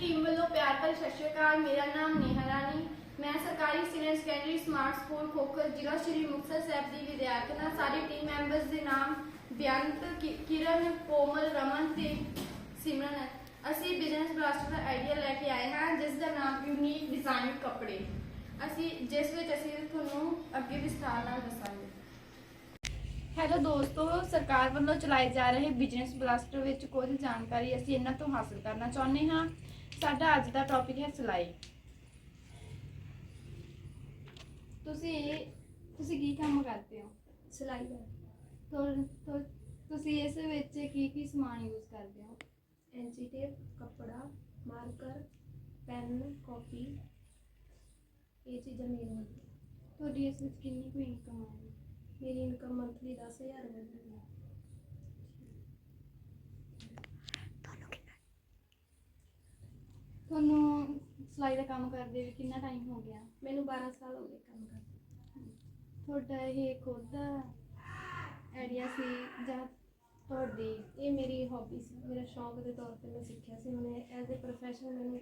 Team ਵੱਲੋਂ ਪਿਆਰ ਭਰੀ ਸਤਿ ਸ਼੍ਰੀ ਅਕਾਲ। ਮੇਰਾ ਨਾਮ ਨੇਹਾ ਰਾਣੀ। ਮੈਂ ਸਰਕਾਰੀ senior secondary smart school Khokhar ਜ਼ਿਲ੍ਹਾ ਸ਼੍ਰੀ ਮੁਕਤਸਰ ਸਾਹਿਬ ਦੀ ਵਿਦਿਆਰਥਣ ਹਾਂ। ਸਾਡੀ ਟੀਮ ਮੈਂਬਰਸ ਦੇ ਨਾਮ ਬੇਅੰਤ ਕਿ- ਕਿਰਨ, ਕੋਮਲ, ਰਮਨ ਤੇ ਸਿਮਰਨ ਅਸੀਂ ਬਿਜ਼ਨਸ ਬਲਾਸਟਰ ਦਾ ਆਈਡੀਆ ਲੈ ਕੇ ਆਏ ਹਾਂ, ਜਿਸ ਦਾ ਨਾਮ ਯੂਨੀਕ ਡਿਜ਼ਾਈਨ ਕੱਪੜੇ। ਅਸੀਂ, ਜਿਸ ਵਿੱਚ ਅਸੀਂ ਤੁਹਾਨੂੰ ਅੱਗੇ ਵਿਸਥਾਰ ਨਾਲ ਦੱਸਾਂਗੇ। ਹੈਲੋ ਦੋਸਤੋ, ਸਰਕਾਰ ਵੱਲੋਂ ਚਲਾਏ ਜਾ ਰਹੇ ਬਿਜ਼ਨਸ ਬਲਾਸਟਰ ਵਿੱਚ ਕੁਝ ਜਾਣਕਾਰੀ ਅਸੀਂ ਇਹਨਾਂ ਤੋਂ ਹਾਸਲ ਕਰਨਾ ਚਾਹੁੰਦੇ ਹਾਂ। ਸਾਡਾ ਅੱਜ ਦਾ ਟੌਪਿਕ ਹੈ ਸਿਲਾਈ। ਤੁਸੀਂ ਤੁਸੀਂ ਕੀ ਕੰਮ ਕਰਦੇ ਹੋ? ਸਿਲਾਈ ਦਾ। ਤੁਰ- ਤੁਰ- ਤੁਸੀਂ ਇਸ ਵਿੱਚ ਕੀ ਕੀ ਸਮਾਨ ਯੂਜ਼ ਕਰਦੇ ਹੋ? ਐਂਚੀ ਟੇਪ ਕੱਪੜਾ ਮਾਰਕਰ ਪੈਨ ਕਾਪੀ। ਇਹ ਚੀਜ਼ਾਂ ਮੇਨ ਹੁੰਦੀਆਂ। ਤੁਹਾਡੀ ਇਸ ਵਿੱਚ ਕਿੰਨੀ ਕੁ ਇਨਕਮ ਆਉਂਦੀ ਮੇਰੀ ਇਨਕਮ ਮੰਥਲੀ 10000 ਮਿਲਦੀ ਹੈ। ਤੁਹਾਨੂੰ ਸਿਲਾਈ ਦਾ ਕੰਮ ਕਰਦੇ ਵੀ ਕਿੰਨਾ ਟਾਈਮ ਹੋ ਗਿਆ? ਮੈਨੂੰ 12 ਸਾਲ ਹੋ ਗਏ ਕੰਮ ਕਰਦੇ ਤੁਹਾਡਾ ਇਹ ਖੁਦ ਦਾ ਆਈਡੀਆ ਸੀ ਜਾਂ ਤੁਹਾਡੀ? ਇਹ ਮੇਰੀ ਹੌਬੀ ਸੀ। ਮੇਰਾ ਸ਼ੌਕ ਦੇ ਤੌਰ ਤੇ ਮੈਂ ਸਿੱਖਿਆ ਸੀ। ਹੁਣ ਐਜ਼ ਅ ਪ੍ਰੋਫੈਸ਼ਨ ਮੈਨੂੰ